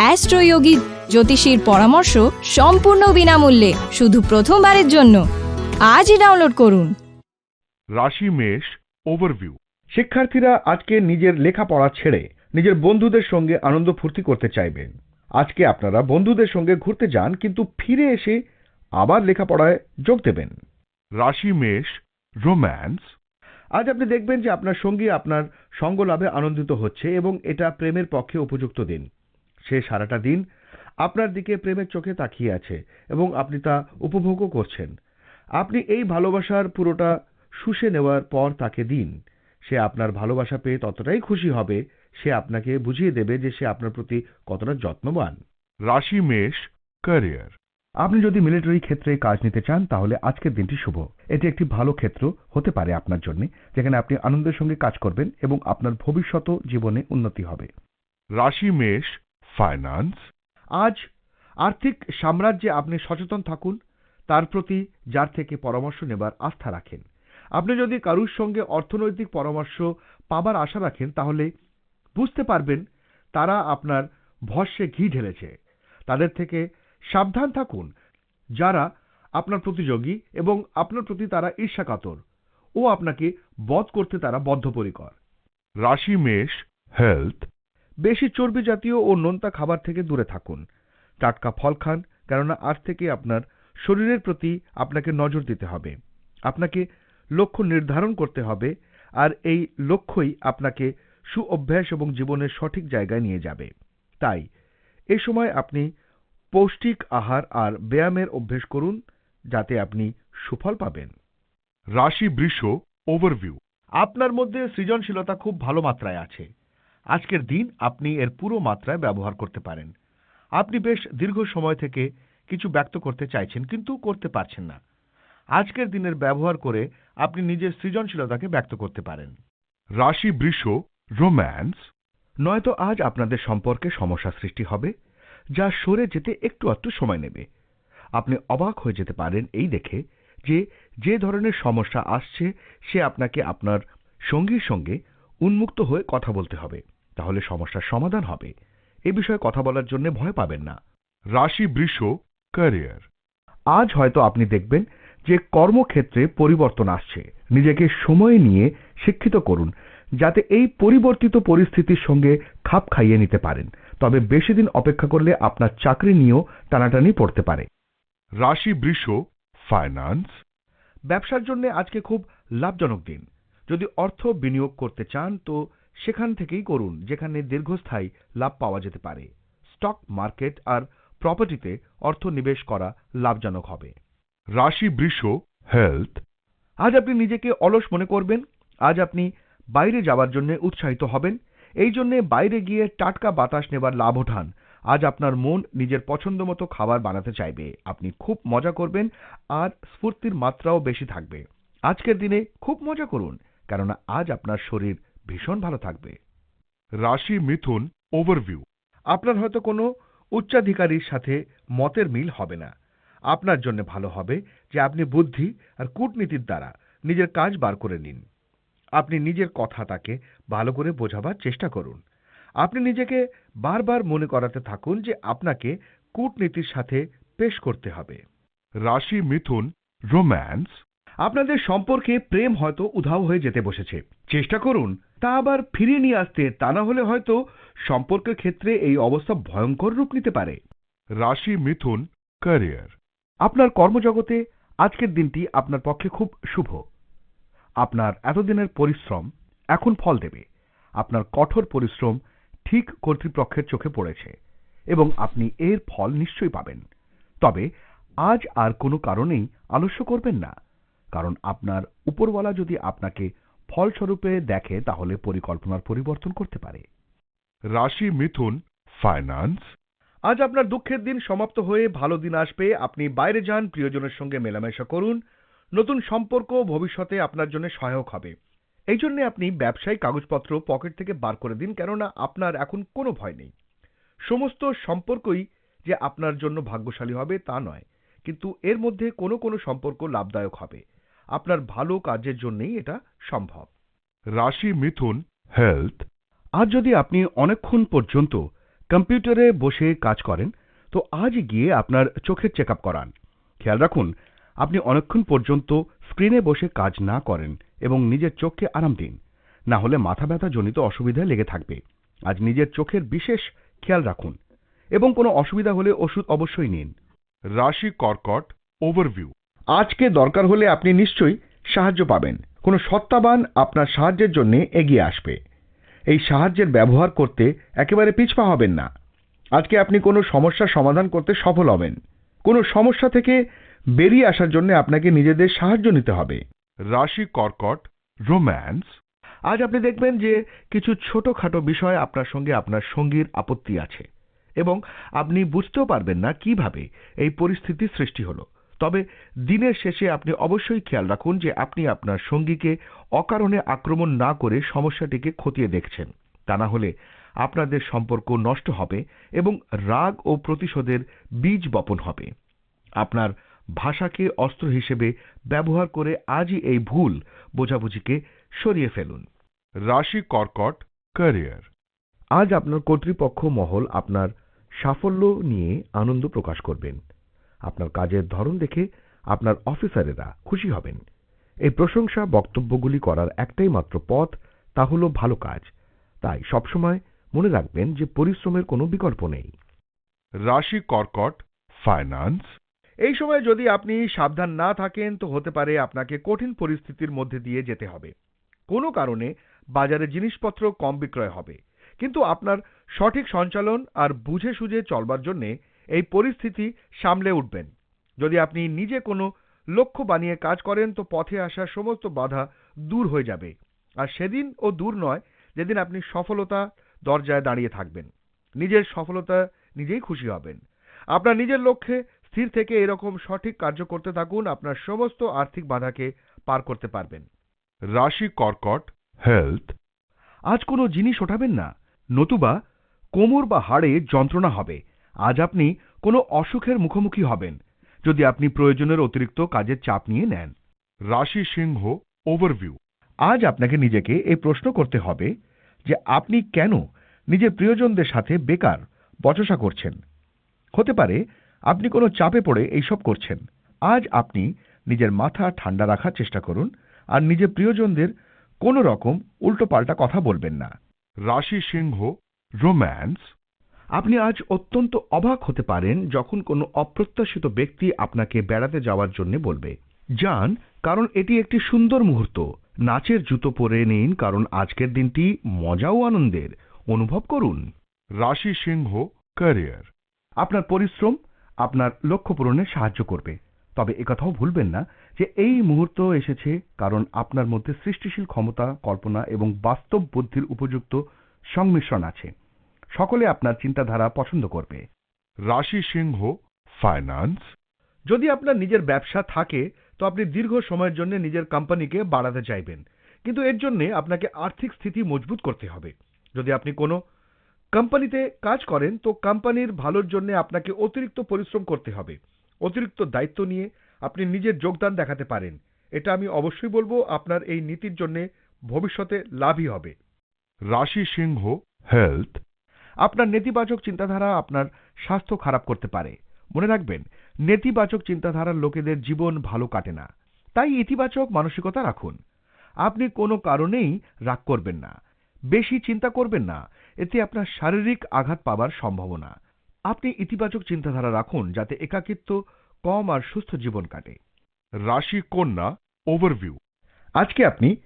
অ্যাস্ট্রোয়োগী জ্যোতিষীর পরামর্শ সম্পূর্ণ বিনামূল্যে, শুধু প্রথমবারের জন্য। আজই ডাউনলোড করুন। রাশি মেষ ওভারভিউ শিক্ষার্থীরা আজকে নিজের লেখাপড়া ছেড়ে নিজের বন্ধুদের সঙ্গে আনন্দ ফুর্তি করতে চাইবেন। আজকে আপনারা বন্ধুদের সঙ্গে ঘুরতে যান, কিন্তু ফিরে এসে আবার লেখাপড়ায় যোগ দেবেন। রাশি মেষ রোম্যান্স আজ আপনি দেখবেন যে আপনার সঙ্গী আপনার সঙ্গ লাভে আনন্দিত হচ্ছে এবং এটা প্রেমের পক্ষে উপযুক্ত দিন। সে সারাটা দিন আপনার দিকে প্রেমের চোখে তাকিয়ে আছে এবং আপনি তা উপভোগও করছেন। আপনি এই ভালোবাসার পুরোটা শুষে নেওয়ার পর তাকে দিন। সে আপনার ভালোবাসা পেয়ে ততটাই খুশি হবে সে আপনাকে বুঝিয়ে দেবে যে সে আপনার প্রতি কতটা যত্নবান। রাশি মেষ ক্যারিয়ার। আপনি যদি মিলিটারি ক্ষেত্রে কাজ নিতে চান তাহলে আজকের দিনটি শুভ। এটি একটি ভালো ক্ষেত্র হতে পারে আপনার জন্য যেখানে আপনি আনন্দের সঙ্গে কাজ করবেন এবং আপনার ভবিষ্যৎ জীবনে উন্নতি হবে। রাশি মেষ ফাইন্যান্স আজ আর্থিক সাম্রাজ্যে আপনি সচেতন থাকুন তার প্রতি যার থেকে পরামর্শ নেবার আস্থা রাখেন। আপনি যদি কারুর সঙ্গে অর্থনৈতিক পরামর্শ পাবার আশা রাখেন তাহলে বুঝতে পারবেন তারা আপনার ভস্যে ঘি ঢেলেছে। তাদের থেকে সাবধান থাকুন যারা আপনার প্রতিযোগী এবং আপনার প্রতি তারা ঈর্ষাকাতর ও আপনাকে বধ করতে তারা বদ্ধপরিকর। রাশি মেষ হেলথ বেশি চর্বি জাতীয় ও নোনতা খাবার থেকে দূরে থাকুন। টাটকা ফল খান কেননা আজ থেকে আপনার শরীরের প্রতি আপনাকে নজর দিতে হবে। আপনাকে লক্ষ্য নির্ধারণ করতে হবে আর এই লক্ষ্যই আপনাকে সু অভ্যাস এবং জীবনের সঠিক জায়গায় নিয়ে যাবে। তাই এ সময় আপনি পৌষ্টিক আহার আর ব্যায়ামের অভ্যেস করুন যাতে আপনি সুফল পাবেন। রাশি বৃষ ওভারভিউ। আপনার মধ্যে সৃজনশীলতা খুব ভালো মাত্রায় আছে। আজকের দিন আপনি এর পুরো মাত্রায় ব্যবহার করতে পারেন। আপনি বেশ দীর্ঘ সময় থেকে কিছু ব্যক্ত করতে চাইছেন কিন্তু করতে পারছেন না। আজকের দিনের ব্যবহার করে আপনি নিজের সৃজনশীলতাকে ব্যক্ত করতে পারেন। রাশি বৃষ রোম্যান্স নয়তো আজ আপনাদের সম্পর্কে সমস্যা সৃষ্টি হবে যা সরে যেতে একটু একটু সময় নেবে। আপনি অবাক হয়ে যেতে পারেন এই দেখে যে যে ধরনের সমস্যা আসছে সে আপনাকে আপনার সঙ্গীর সঙ্গে উন্মুক্ত হয়ে কথা বলতে হবে তাহলে সমস্যার সমাধান হবে। এ বিষয়ে কথা বলার জন্য ভয় পাবেন না। রাশি বৃষ ক্যারিয়ার। আজ হয়তো আপনি দেখবেন যে কর্মক্ষেত্রে পরিবর্তন আসছে। নিজেকে সময় নিয়ে শিক্ষিত করুন যাতে এই পরিবর্তিত পরিস্থিতির সঙ্গে খাপ খাইয়ে নিতে পারেন। তবে বেশি দিন অপেক্ষা করলে আপনার চাকরি নিয়েও টানাটানি পড়তে পারে। রাশি বৃষ ফাইন্যান্স। ব্যবসার জন্য আজকে খুব লাভজনক দিন। যদি অর্থ বিনিয়োগ করতে চান তো সেখান থেকেই করুন যেখানে দীর্ঘস্থায়ী লাভ পাওয়া যেতে পারে। স্টক মার্কেট আর প্রপার্টিতে অর্থ নিবেশ করা লাভজনক হবে। রাশি বৃষ হেলথ। আজ আপনি নিজেকে অলস মনে করবেন। আজ আপনি বাইরে যাওয়ার জন্য উৎসাহিত হবেন। এই জন্য বাইরে গিয়ে টাটকা বাতাস নেবার লাভ ওঠান। আজ আপনার মন নিজের পছন্দ মতো খাবার বানাতে চাইবে। আপনি খুব মজা করবেন আর স্ফূর্তির মাত্রাও বেশি থাকবে। আজকের দিনে খুব মজা করুন। কেননা আজ আপনার শরীর ভীষণ ভালো থাকবে। রাশি মিথুন ওভারভিউ আপনার হয়তো কোনো উচ্চাধিকারীর সাথে মতের মিল হবে না। আপনার জন্য ভালো হবে যে আপনি বুদ্ধি আর কূটনীতির দ্বারা নিজের কাজ বার করে নিন। আপনি নিজের কথা তাকে ভালো করে বোঝাবার চেষ্টা করুন। আপনি নিজেকে বারবার মনে করাতে থাকুন যে আপনাকে কূটনীতির সাথে পেশ করতে হবে। রাশি মিথুন রোম্যান্স আপনাদের সম্পর্কে প্রেম হয়তো উধাও হয়ে যেতে বসেছে। চেষ্টা করুন, তা আবার ফিরিয়ে নিয়ে আসতে, তা না হলে হয়তো সম্পর্কের ক্ষেত্রে এই অবস্থা ভয়ঙ্কর রূপ নিতে পারে। রাশি মিথুন ক্যারিয়ার আপনার কর্মজগতে আজকের দিনটি আপনার পক্ষে খুব শুভ। আপনার এতদিনের পরিশ্রম এখন ফল দেবে। আপনার কঠোর পরিশ্রম ঠিক কর্তৃপক্ষের চোখে পড়েছে এবং আপনি এর ফল নিশ্চয়ই পাবেন। তবে আজ আর কোনো কারণেই আলস্য করবেন না। কারণ আপনার উপরওয়ালা যদি আপনাকে ফলস্বরূপে দেখে তাহলে পরিকল্পনার পরিবর্তন করতে পারে। রাশি মিথুন ফাইন্যান্স আজ আপনার দুঃখের দিন সমাপ্ত হয়ে ভালো দিন আসবে। আপনি বাইরে যান প্রিয়জনের সঙ্গে মেলামেশা করুন। নতুন সম্পর্ক ভবিষ্যতে আপনার জন্য সহায়ক হবে। এই জন্য আপনি ব্যবসায়িক কাগজপত্র পকেট থেকে বার করে দিন কেননা আপনার এখন কোনো ভয় নেই। সমস্ত সম্পর্কই যে আপনার জন্য ভাগ্যশালী হবে তা নয়। কিন্তু এর মধ্যে কোনো কোনো সম্পর্ক লাভদায়ক হবে। আপনার ভালো কাজের জন্যই এটা সম্ভব। রাশি মিথুন হেলথ, আজ যদি আপনি অনেকক্ষণ পর্যন্ত কম্পিউটারে বসে কাজ করেন, তো আজ গিয়ে আপনার চোখের চেক করান। খেয়াল রাখুন, আপনি অনেকক্ষণ পর্যন্ত স্ক্রিনে বসে কাজ না করেন এবং নিজের চোখকে আরাম দিন। না হলে মাথা ব্যথা জনিত অসুবিধা লেগে থাকবে। আজ নিজের চোখের বিশেষ খেয়াল রাখুন এবং কোনো অসুবিধা হলে ওষুধ অবশ্যই নিন। রাশি কর্কট, ওভারভিউ। আজকে দরকার হলে আপনি নিশ্চয়ই সাহায্য পাবেন। কোনো সত্তাবান আপনার সাহায্যের জন্য এগিয়ে আসবে। এই সাহায্যের ব্যবহার করতে একেবারে পিছপা হবেন না। আজকে আপনি কোনো সমস্যার সমাধান করতে সফল হবেন। কোনো সমস্যা থেকে বেরিয়ে আসার জন্য আপনাকে নিজেদের সাহায্য নিতে হবে। রাশি কর্কট রোম্যান্স। আজ আপনি দেখবেন যে কিছু ছোটখাটো বিষয় আপনার সঙ্গে আপনার সঙ্গীর আপত্তি আছে এবং আপনি বুঝতেও পারবেন না কীভাবে এই পরিস্থিতি সৃষ্টি হলো। তবে দিনের শেষে আপনি অবশ্যই খেয়াল রাখুন যে আপনি আপনার সঙ্গীকে অকারণে আক্রমণ না করে সমস্যাটিকে খতিয়ে দেখছেন। তা না হলে আপনাদের সম্পর্ক নষ্ট হবে এবং রাগ ও প্রতিশোধের বীজ বপন হবে। আপনার ভাষাকে অস্ত্র হিসেবে ব্যবহার করে আজই এই ভুল বোঝাবুঝিকে সরিয়ে ফেলুন। রাশি কর্কট ক্যারিয়ার। আজ আপনার কর্তৃপক্ষ মহল আপনার সাফল্য নিয়ে আনন্দ প্রকাশ করবেন। আপনার কাজের ধরন দেখে আপনার অফিসারেরা খুশি হবেন। এই প্রশংসা বক্তব্যগুলি করার একটাই মাত্র পথ, তা হল ভালো কাজ। তাই সবসময় মনে রাখবেন যে পরিশ্রমের কোনো বিকল্প নেই। রাশি কর্কট ফাইন্যান্স এই সময় যদি আপনি সাবধান না থাকেন, তো হতে পারে আপনাকে কঠিন পরিস্থিতির মধ্যে দিয়ে যেতে হবে। কোনো কারণে বাজারে জিনিসপত্র কম বিক্রয় হবে। কিন্তু আপনার সঠিক সঞ্চালন আর বুঝে সুঝে চলবার জন্য এই পরিস্থিতি সামলে উঠবেন। যদি আপনি নিজে কোনো লক্ষ্য বানিয়ে কাজ করেন তো পথে আসা সমস্ত বাধা দূর হয়ে যাবে। আর সেদিন ও দূর নয় যেদিন আপনি সফলতা দরজায় দাঁড়িয়ে থাকবেন। নিজের সফলতা নিজেই খুশি হবেন। আপনার নিজের লক্ষ্যে স্থির থেকে এরকম সঠিক কার্য করতে থাকুন আপনার সমস্ত আর্থিক বাধাকে পার করতে পারবেন। রাশি কর্কট হেলথ। আজ কোনো জিনিস ওঠাবেন না। নতুবা কোমর বা হাড়ে যন্ত্রণা হবে। আজ আপনি কোনো অসুখের মুখোমুখি হবেন যদি আপনি প্রয়োজনের অতিরিক্ত কাজের চাপ নিয়ে নেন। রাশি সিংহ ওভারভিউ আজ আপনাকে নিজেকে এই প্রশ্ন করতে হবে যে আপনি কেন নিজের প্রিয়জনদের সাথে বেকার বচসা করছেন? হতে পারে আপনি কোনো চাপে পড়ে এইসব করছেন। আজ আপনি নিজের মাথা ঠান্ডা রাখার চেষ্টা করুন আর নিজের প্রিয়জনদের কোনো রকম উল্টোপাল্টা কথা বলবেন না। রাশি সিংহ রোম্যান্স আপনি আজ অত্যন্ত অবাক হতে পারেন যখন কোনো অপ্রত্যাশিত ব্যক্তি আপনাকে বেড়াতে যাওয়ার জন্য বলবে যান কারণ এটি একটি সুন্দর মুহূর্ত। নাচের জুতো পরে নিন কারণ আজকের দিনটি মজা ও আনন্দের। অনুভব করুন। রাশি সিংহ ক্যারিয়ার। আপনার পরিশ্রম আপনার লক্ষ্য পূরণে সাহায্য করবে। তবে একথাও ভুলবেন না যে এই মুহূর্ত এসেছে কারণ আপনার মধ্যে সৃষ্টিশীল ক্ষমতা কল্পনা এবং বাস্তব বুদ্ধির উপযুক্ত সংমিশ্রণ আছে। সকলে আপনার চিন্তাধারা পছন্দ করবে। রাশি সিংহ ফাইন্যান্স যদি আপনার নিজের ব্যবসা থাকে তো আপনি দীর্ঘ সময়ের জন্য নিজের কোম্পানিকে বাড়াতে চাইবেন। কিন্তু এর জন্য আপনাকে আর্থিক স্থিতি মজবুত করতে হবে। যদি আপনি কোনো কোম্পানিতে কাজ করেন তো কোম্পানির ভালোর জন্য আপনাকে অতিরিক্ত পরিশ্রম করতে হবে। অতিরিক্ত দায়িত্ব নিয়ে আপনি নিজের যোগদান দেখাতে পারেন। এটা আমি অবশ্যই বলব আপনার এই নীতির জন্য ভবিষ্যতে লাভই হবে। রাশি সিংহ হেলথ আপনার নেতিবাচক চিন্তাধারা আপনার স্বাস্থ্য খারাপ করতে পারে। মনে রাখবেন নেতিবাচক চিন্তাধারার লোকেদের জীবন ভালো কাটে না। তাই ইতিবাচক মানসিকতা রাখুন। আপনি কোনো কারণেই রাগ করবেন না। বেশি চিন্তা করবেন না। এতে আপনার শারীরিক আঘাত পাবার সম্ভাবনা। আপনি ইতিবাচক চিন্তাধারা রাখুন যাতে একাকিত্ব কম আর সুস্থ জীবন কাটে। রাশি কন্যা ওভারভিউ আজকে আপনি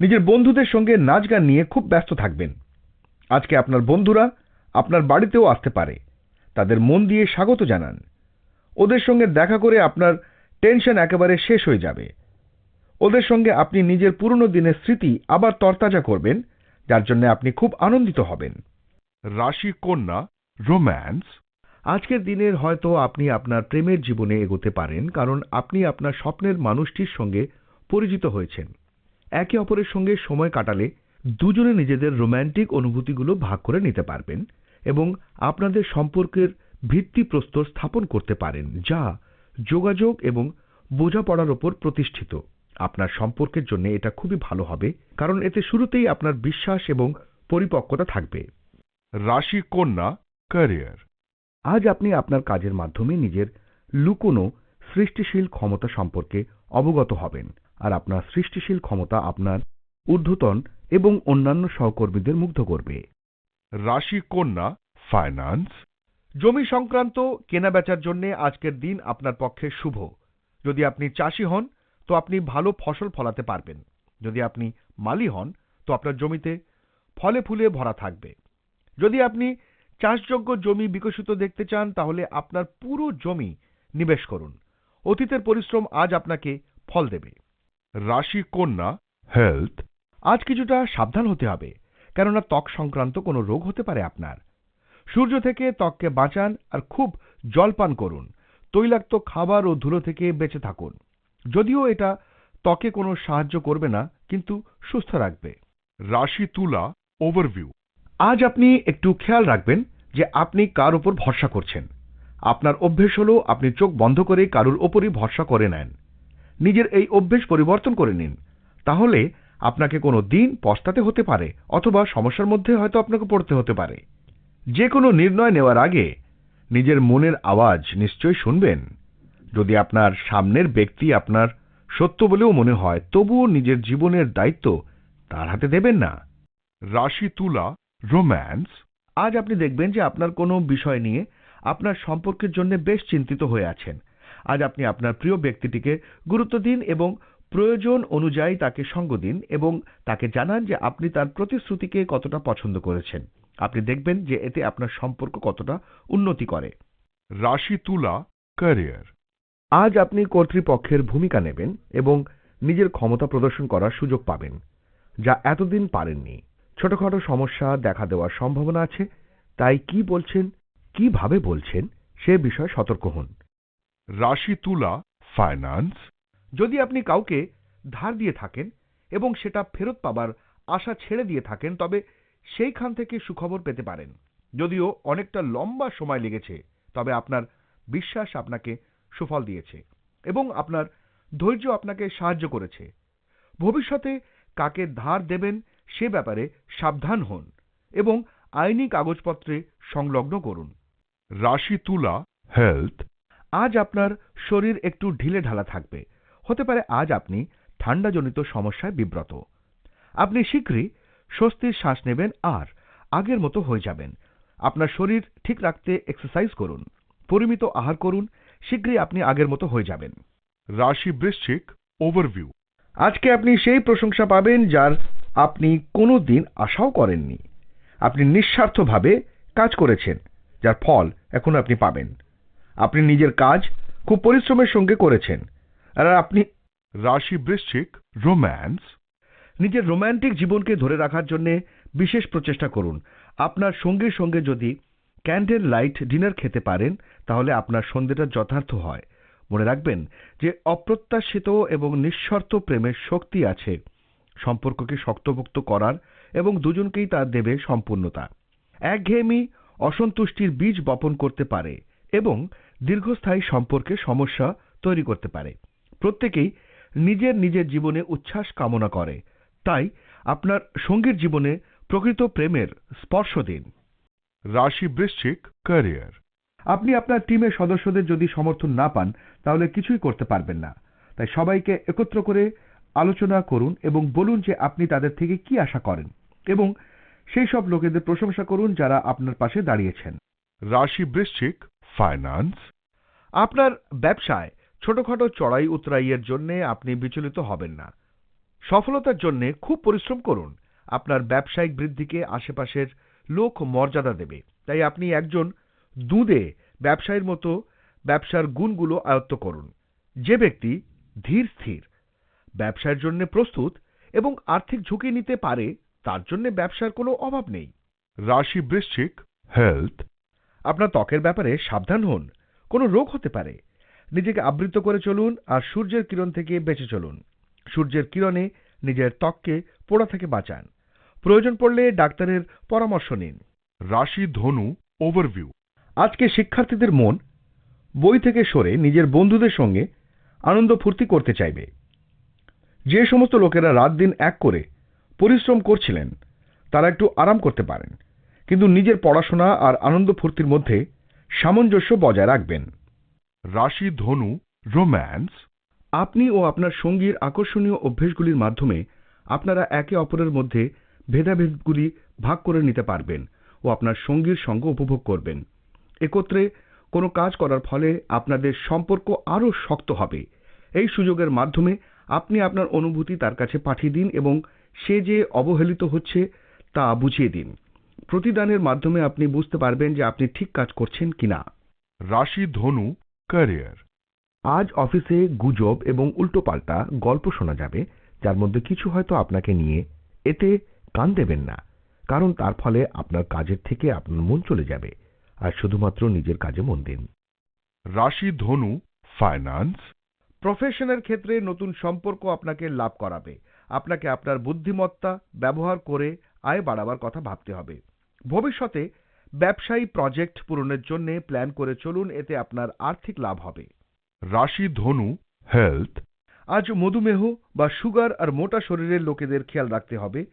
নিজের বন্ধুদের সঙ্গে নাচ গান নিয়ে খুব ব্যস্ত থাকবেন। আজকে আপনার বন্ধুরা আপনার বাড়িতেও আসতে পারে। তাদের মন দিয়ে স্বাগত জানান। ওদের সঙ্গে দেখা করে আপনার টেনশন একেবারে শেষ হয়ে যাবে। ওদের সঙ্গে আপনি নিজের পুরনো দিনের স্মৃতি আবার তরতাজা করবেন যার জন্য আপনি খুব আনন্দিত হবেন। রাশি কন্যা রোম্যান্স। আজকের দিনের হয়তো আপনি আপনার প্রেমের জীবনে এগোতে পারেন কারণ আপনি আপনার স্বপ্নের মানুষটির সঙ্গে পরিচিত হয়েছেন। একে অপরের সঙ্গে সময় কাটালে দুজনে নিজেদের রোম্যান্টিক অনুভূতিগুলো ভাগ করে নিতে পারবেন। এবং আপনাদের সম্পর্কের ভিত্তিপ্রস্তর স্থাপন করতে পারেন যা যোগাযোগ এবং বোঝাপড়ার ওপর প্রতিষ্ঠিত। আপনার সম্পর্কের জন্য এটা খুবই ভালো হবে কারণ এতে শুরুতেই আপনার বিশ্বাস এবং পরিপক্কতা থাকবে। রাশি কন্যা career, আজ আপনি আপনার কাজের মাধ্যমে নিজের লুকোনো সৃষ্টিশীল ক্ষমতা সম্পর্কে অবগত হবেন আর আপনার সৃষ্টিশীল ক্ষমতা আপনার ঊর্ধ্বতন এবং অন্যান্য সহকর্মীদের মুগ্ধ করবে। রাশি কন্যা ফাইন্যান্স জমি সংক্রান্ত কেনাবেচার জন্য আজকের দিন আপনার পক্ষে শুভ। যদি আপনি চাষি হন, তো আপনি ভালো ফসল ফলাতে পারবেন। যদি আপনি মালি হন, তো আপনার জমিতে ফলে ফুলে ভরা থাকবে। যদি আপনি চাষযোগ্য জমি বিকশিত দেখতে চান, তাহলে আপনার পুরো জমি নিবেশ করুন। অতীতের পরিশ্রম আজ আপনাকে ফল দেবে। রাশি কন্যা হেলথ আজ কিছুটা সাবধান হতে হবে। কেননা ত্বক সংক্রান্ত কোনো রোগ হতে পারে আপনার। সূর্য থেকে ত্বককে বাঁচান আর খুব জলপান করুন। তৈলাক্ত খাবার ও ধুলো থেকে বেঁচে থাকুন। যদিও এটা ত্বকে কোনো সাহায্য করবে না কিন্তু সুস্থ রাখবে। রাশি তুলা ওভারভিউ আজ আপনি একটু খেয়াল রাখবেন যে আপনি কার উপর ভরসা করছেন। আপনার অভ্যেস হলো আপনি চোখ বন্ধ করে কারুর ওপরই ভরসা করে নেন। নিজের এই অভ্যেস পরিবর্তন করে নিন। তাহলে আপনাকে কোনো দিন পস্তাতে হতে পারে, অথবা সমস্যার মধ্যে হয়তো আপনাকে পড়তে হতে পারে। যে কোনো নির্ণয় নেওয়ার আগে নিজের মনের আওয়াজ নিশ্চয়ই শুনবেন। যদি আপনার সামনের ব্যক্তি আপনার সত্য বলেও মনে হয়, তবুও নিজের জীবনের দায়িত্ব তার হাতে দেবেন না। রাশি তুলা, রোম্যান্স, আজ আপনি দেখবেন যে আপনার কোনো বিষয় নিয়ে আপনার সম্পর্কের জন্য বেশ চিন্তিত হয়ে আছেন। আজ আপনি আপনার প্রিয় ব্যক্তিটিকে গুরুত্ব দিন এবং প্রয়োজন অনুযায়ী তাকে সঙ্গ দিন এবং তাকে জানান যে আপনি তার প্রতিশ্রুতিকে কতটা পছন্দ করেছেন। আপনি দেখবেন যে এতে আপনার সম্পর্ক কতটা উন্নতি করে। রাশি তুলা ক্যারিয়ার আজ আপনি কর্তৃপক্ষের ভূমিকা নেবেন এবং নিজের ক্ষমতা প্রদর্শন করার সুযোগ পাবেন যা এতদিন পারেননি। ছোটখাটো সমস্যা দেখা দেওয়ার সম্ভাবনা আছে তাই কি বলছেন কীভাবে বলছেন সে বিষয়ে সতর্ক হন। রাশি তুলা ফাইন্যান্স যদি আপনি কাউকে ধার দিয়ে থাকেন এবং সেটা ফেরত পাবার আশা ছেড়ে দিয়ে থাকেন, তবে সেইখান থেকে সুখবর পেতে পারেন। যদিও অনেকটা লম্বা সময় লেগেছে, তবে আপনার বিশ্বাস আপনাকে সুফল দিয়েছে এবং আপনার ধৈর্য আপনাকে সাহায্য করেছে। ভবিষ্যতে কাকে ধার দেবেন সে ব্যাপারে সাবধান হন এবং আইনি কাগজপত্রে সংলগ্ন করুন। রাশি তুলা হেলথ আজ আপনার শরীর একটু ঢিলে ঢালা থাকবে। হতে পারে আজ আপনি ঠান্ডাজনিত সমস্যায় বিব্রত। আপনি শীঘ্রই স্বস্তির শ্বাস নেবেন আর আগের মতো হয়ে যাবেন। আপনার শরীর ঠিক রাখতে এক্সারসাইজ করুন পরিমিত আহার করুন শীঘ্রই আপনি আগের মতো হয়ে যাবেন। রাশি বৃশ্চিক ওভারভিউ আজকে আপনি সেই প্রশংসা পাবেন যার আপনি কোনো দিন আশাও করেননি। আপনি নিঃস্বার্থভাবে কাজ করেছেন যার ফল এখন আপনি পাবেন। আপনি নিজের কাজ খুব পরিশ্রমের সঙ্গে করেছেন আর আপনি রাশি বৃশ্চিক রোম্যান্স, নিজের রোম্যান্টিক জীবনকে ধরে রাখার জন্য বিশেষ প্রচেষ্টা করুন। আপনার সঙ্গীর সঙ্গে যদি ক্যান্ডেল লাইট ডিনার খেতে পারেন, তাহলে আপনার সন্ধ্যেটা যথার্থ হয়। মনে রাখবেন যে অপ্রত্যাশিত এবং নিঃশর্ত প্রেমের শক্তি আছে। সম্পর্ককে শক্তপোক্ত করার এবং দুজনকেই তা দেবে সম্পূর্ণতা। একঘেয়েমি অসন্তুষ্টির বীজ বপন করতে পারে এবং দীর্ঘস্থায়ী সম্পর্কে সমস্যা তৈরি করতে পারে। প্রত্যেকেই নিজের নিজের জীবনে উচ্ছ্বাস কামনা করে। তাই আপনার সঙ্গীর জীবনে প্রকৃত প্রেমের স্পর্শ দিন। রাশি বৃশ্চিক ক্যারিয়ার। আপনি আপনার টিমের সদস্যদের যদি সমর্থন না পান তাহলে কিছুই করতে পারবেন না। তাই সবাইকে একত্র করে আলোচনা করুন এবং বলুন যে আপনি তাদের থেকে কি আশা করেন এবং সেই সব লোকেদের প্রশংসা করুন যারা আপনার পাশে দাঁড়িয়েছেন। রাশি বৃশ্চিক ফাইন্যান্স। আপনার ব্যবসায় ছোটখাটো চড়াই উতরাইয়ের জন্য আপনি বিচলিত হবেন না। সফলতার জন্য খুব পরিশ্রম করুন। আপনার ব্যবসায়িক বৃদ্ধিকে আশেপাশের লোক মর্যাদা দেবে। তাই আপনি একজন দুঁদে ব্যবসায়ীর মতো ব্যবসার গুণগুলো আয়ত্ত করুন। যে ব্যক্তি ধীর স্থির, ব্যবসার জন্য প্রস্তুত এবং আর্থিক ঝুঁকি নিতে পারে, তার জন্য ব্যবসার কোনো অভাব নেই। রাশি বৃশ্চিক হেলথ, আপনার ত্বকের ব্যাপারে সাবধান হন। কোনো রোগ হতে পারে। নিজেকে আবৃত করে চলুন আর সূর্যের কিরণ থেকে বেঁচে চলুন। সূর্যের কিরণে নিজের ত্বককে পোড়া থেকে বাঁচান। প্রয়োজন পড়লে ডাক্তারের পরামর্শ নিন। রাশি ধনু ওভারভিউ আজকে শিক্ষার্থীদের মন বই থেকে সরে নিজের বন্ধুদের সঙ্গে আনন্দ ফুর্তি করতে চাইবে। যে সমস্ত লোকেরা রাত দিন এক করে পরিশ্রম করছিলেন, তারা একটু আরাম করতে পারেন। কিন্তু নিজের পড়াশোনা আর আনন্দ ফুর্তির মধ্যে সামঞ্জস্য বজায় রাখবেন। রাশি ধনু রোম্যান্স। আপনি ও আপনার সঙ্গীর আকর্ষণীয় অভ্যেসগুলির মাধ্যমে আপনারা একে অপরের মধ্যে ভেদাভেদগুলি ভাগ করে নিতে পারবেন ও আপনার সঙ্গীর সঙ্গ উপভোগ করবেন। একত্রে কোনো কাজ করার ফলে আপনাদের সম্পর্ক আরও শক্ত হবে। এই সুযোগের মাধ্যমে আপনি আপনার অনুভূতি তার কাছে পাঠিয়ে দিন এবং সে যে অবহেলিত হচ্ছে তা বুঝিয়ে দিন। প্রতিদানের মাধ্যমে আপনি বুঝতে পারবেন যে আপনি ঠিক কাজ করছেন কিনা। রাশি ধনু ক্যারিয়ার আজ অফিসে গুজব এবং উল্টোপাল্টা গল্প শোনা যাবে যার মধ্যে কিছু হয়তো আপনাকে নিয়ে এতে কান দেবেন না কারণ তার ফলে আপনার কাজের থেকে আপনার মন চলে যাবে আর শুধুমাত্র নিজের কাজে মন দিন। রাশি ধনু ফাইন্যান্স প্রফেশনের ক্ষেত্রে নতুন সম্পর্ক আপনাকে লাভ করাবে। আপনাকে আপনার বুদ্ধিমত্তা ব্যবহার করে আয় বাড়াবার কথা ভাবতে হবে। ভবিষ্যতে ব্যবসায়ী প্রজেক্ট পূরণের জন্য প্ল্যান করে চলুন, এতে আপনার আর্থিক লাভ হবে। রাশি ধনু হেলথ আজ মধুমেহ বা সুগার আর মোটা শরীরের লোকেদের খেয়াল রাখতে হবে।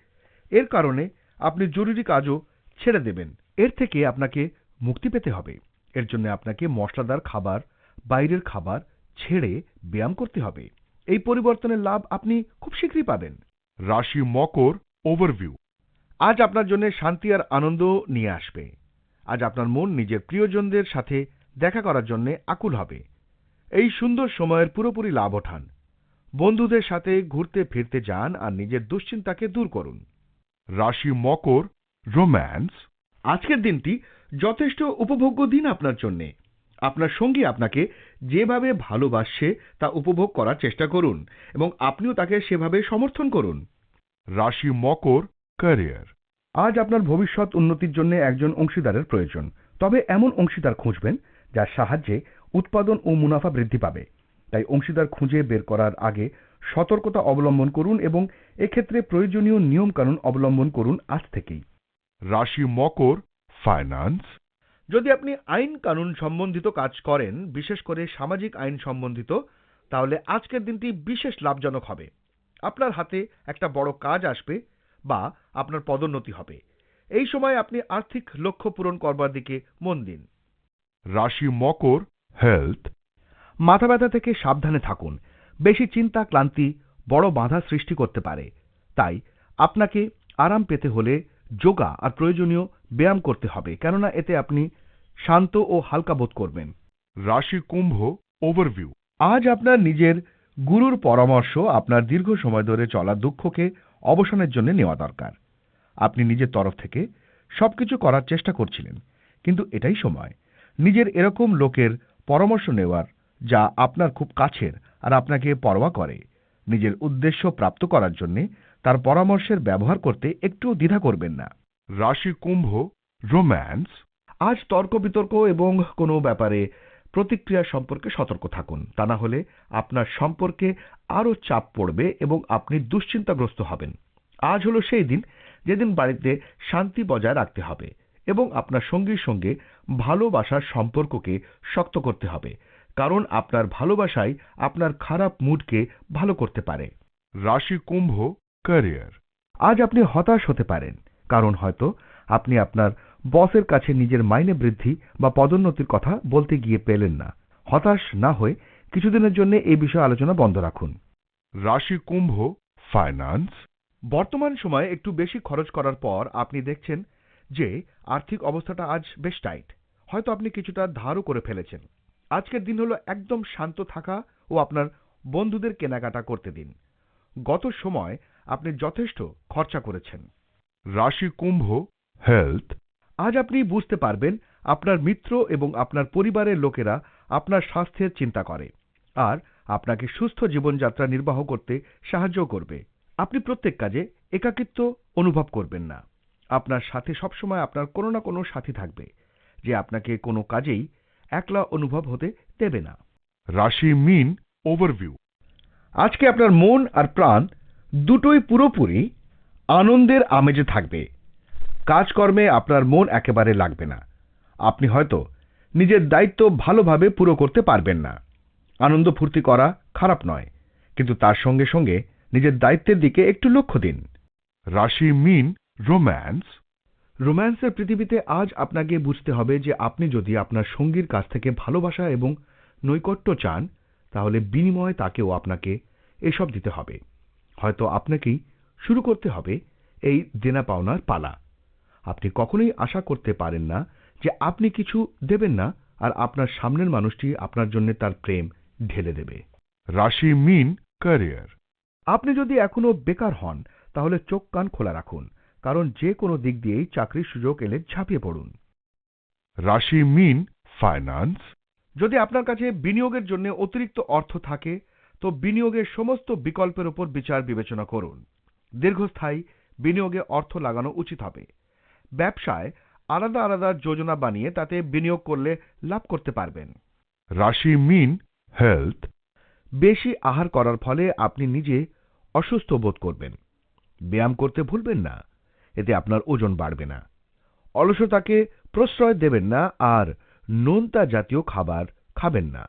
এর কারণে আপনি জরুরি কাজও ছেড়ে দেবেন। এর থেকে আপনাকে মুক্তি পেতে হবে। এর জন্য আপনাকে মশলাদার খাবার, বাইরের খাবার ছেড়ে ব্যায়াম করতে হবে। এই পরিবর্তনের লাভ আপনি খুব শীঘ্রই পাবেন। রাশি মকর ওভারভিউ আজ আপনার জন্য শান্তি আর আনন্দ নিয়ে আসবে। আজ আপনার মন নিজের প্রিয়জনদের সাথে দেখা করার জন্য আকুল হবে। এই সুন্দর সময়ের পুরোপুরি লাভ ওঠান। বন্ধুদের সাথে ঘুরতে ফিরতে যান আর নিজের দুশ্চিন্তাকে দূর করুন। রাশি মকর, রোম্যান্স। আজকের দিনটি যথেষ্ট উপভোগ্য দিন আপনার জন্যে। আপনার সঙ্গী আপনাকে যেভাবে ভালোবাসছে তা উপভোগ করার চেষ্টা করুন এবং আপনিও তাকে সেভাবে সমর্থন করুন। রাশি মকর, ক্যারিয়ার। আজ আপনার ভবিষ্যৎ উন্নতির জন্য একজন অংশীদারের প্রয়োজন। তবে এমন অংশীদার খুঁজবেন যার সাহায্যে উৎপাদন ও মুনাফা বৃদ্ধি পাবে। তাই অংশীদার খুঁজে বের করার আগে সতর্কতা অবলম্বন করুন এবং এক্ষেত্রে প্রয়োজনীয় নিয়মকানুন অবলম্বন করুন আজ থেকেই। রাশি মকর ফাইন্যান্স যদি আপনি আইন কানুন সম্বন্ধিত কাজ করেন বিশেষ করে সামাজিক আইন সম্বন্ধিত তাহলে আজকের দিনটি বিশেষ লাভজনক হবে। আপনার হাতে একটা বড় কাজ আসবে বা আপনার পদোন্নতি হবে। এই সময় আপনি আর্থিক লক্ষ্য পূরণ করবার দিকে মন দিন। রাশি মকর হেলথ মাথা ব্যথা থেকে সাবধানে থাকুন। বেশি চিন্তা ক্লান্তি বড় বাধা সৃষ্টি করতে পারে। তাই আপনাকে আরাম পেতে হলে যোগা আর প্রয়োজনীয় ব্যায়াম করতে হবে কেননা এতে আপনি শান্ত ও হালকা বোধ করবেন। রাশি কুম্ভ ওভারভিউ আজ আপনার নিজের গুরুর পরামর্শ আপনার দীর্ঘ সময় ধরে চলা দুঃখকে অবসানের জন্য নেওয়া দরকার। আপনি নিজের তরফ থেকে সবকিছু করার চেষ্টা করছিলেন, কিন্তু এটাই সময়। নিজের এরকম লোকের পরামর্শ নেওয়ার যা আপনার খুব কাছের আর আপনাকে পরোয়া করে, নিজের উদ্দেশ্য প্রাপ্ত করার জন্য তার পরামর্শের ব্যবহার করতে একটু দ্বিধা করবেন না। রাশি কুম্ভ, রোম্যান্স, আজ তর্ক বিতর্ক এবং কোনো ব্যাপারে প্রতিক্রিয়া সম্পর্কে সতর্ক থাকুন। তা না হলে আপনার সম্পর্কে আরও চাপ পড়বে এবং আপনি দুশ্চিন্তাগ্রস্ত হবেন। আজ হলো সেই দিন যেদিন বাড়িতে শান্তি বজায় রাখতে হবে এবং আপনার সঙ্গীর সঙ্গে ভালোবাসার সম্পর্ককে শক্ত করতে হবে কারণ আপনার ভালোবাসাই আপনার খারাপ মুডকে ভালো করতে পারে। রাশি কুম্ভ ক্যারিয়ার আজ আপনি হতাশ হতে পারেন কারণ হয়তো আপনি আপনার বসের কাছে নিজের মাইনে বৃদ্ধি বা পদোন্নতির কথা বলতে গিয়ে পেলেন না। হতাশ না হয়ে কিছুদিনের জন্য এই বিষয়ে আলোচনা বন্ধ রাখুন। রাশি কুম্ভ ফাইন্যান্স বর্তমান সময়ে একটু বেশি খরচ করার পর আপনি দেখছেন যে আর্থিক অবস্থাটা আজ বেশ টাইট। হয়তো আপনি কিছুটা ধারও করে ফেলেছেন। আজকের দিন হলো একদম শান্ত থাকা ও আপনার বন্ধুদের কেনাকাটা করতে দিন। গত সময় আপনি যথেষ্ট খরচা করেছেন। রাশি কুম্ভ হেলথ আজ আপনি বুঝতে পারবেন আপনার মিত্র এবং আপনার পরিবারের লোকেরা আপনার স্বাস্থ্যের চিন্তা করে আর আপনাকে সুস্থ জীবনযাত্রা নির্বাহ করতে সাহায্য করবে। আপনি প্রত্যেক কাজে একাকিত্ব অনুভব করবেন না। আপনার সাথে সবসময় আপনার কোনো না কোনো সাথী থাকবে যে আপনাকে কোনো কাজেই একলা অনুভব হতে দেবে না। রাশি মিন ওভারভিউ আজকে আপনার মন আর প্রাণ দুটোই পুরোপুরি আনন্দের আমেজে থাকবে। কাজকর্মে আপনার মন একেবারে লাগবে না। আপনি হয়তো নিজের দায়িত্ব ভালোভাবে পুরো করতে পারবেন না। আনন্দ ফুর্তি করা খারাপ নয়, কিন্তু তার সঙ্গে সঙ্গে নিজের দায়িত্বের দিকে একটু লক্ষ্য দিন। রাশি মিন রোম্যান্স। রোম্যান্সের পৃথিবীতে আজ আপনাকে বুঝতে হবে যে আপনি যদি আপনার সঙ্গীর কাছ থেকে ভালোবাসা এবং নৈকট্য চান, তাহলে বিনিময়ে তাকেও আপনাকে এসব দিতে হবে। হয়তো আপনাকেই শুরু করতে হবে এই দেনা পাওনার পালা। আপনি কখনোই আশা করতে পারেন না যে আপনি কিছু দেবেন না আর আপনার সামনের মানুষটি আপনার জন্য তার প্রেম ঢেলে দেবে। রাশি মিন ক্যারিয়ার। আপনি যদি এখনও বেকার হন তাহলে চোখ কান খোলা রাখুন কারণ যে কোনো দিক দিয়েই চাকরির সুযোগ এলে ঝাঁপিয়ে পড়ুন। রাশি মিন ফাইন্যান্স। যদি আপনার কাছে বিনিয়োগের জন্য অতিরিক্ত অর্থ থাকে তো বিনিয়োগের সমস্ত বিকল্পের উপর বিচার বিবেচনা করুন। দীর্ঘস্থায়ী বিনিয়োগে অর্থ লাগানো উচিত হবে। ব্যবসায় আলাদা আলাদা যোজনা বানিয়ে তাতে বিনিয়োগ করলে লাভ করতে পারবেন। রাশি মিন হেলথ বেশি আহার করার ফলে আপনি নিজে অসুস্থ বোধ করবেন। ব্যায়াম করতে ভুলবেন না এতে আপনার ওজন বাড়বে না। অলসতাকে প্রশ্রয় দেবেন না আর নোনতা জাতীয় খাবার খাবেন না।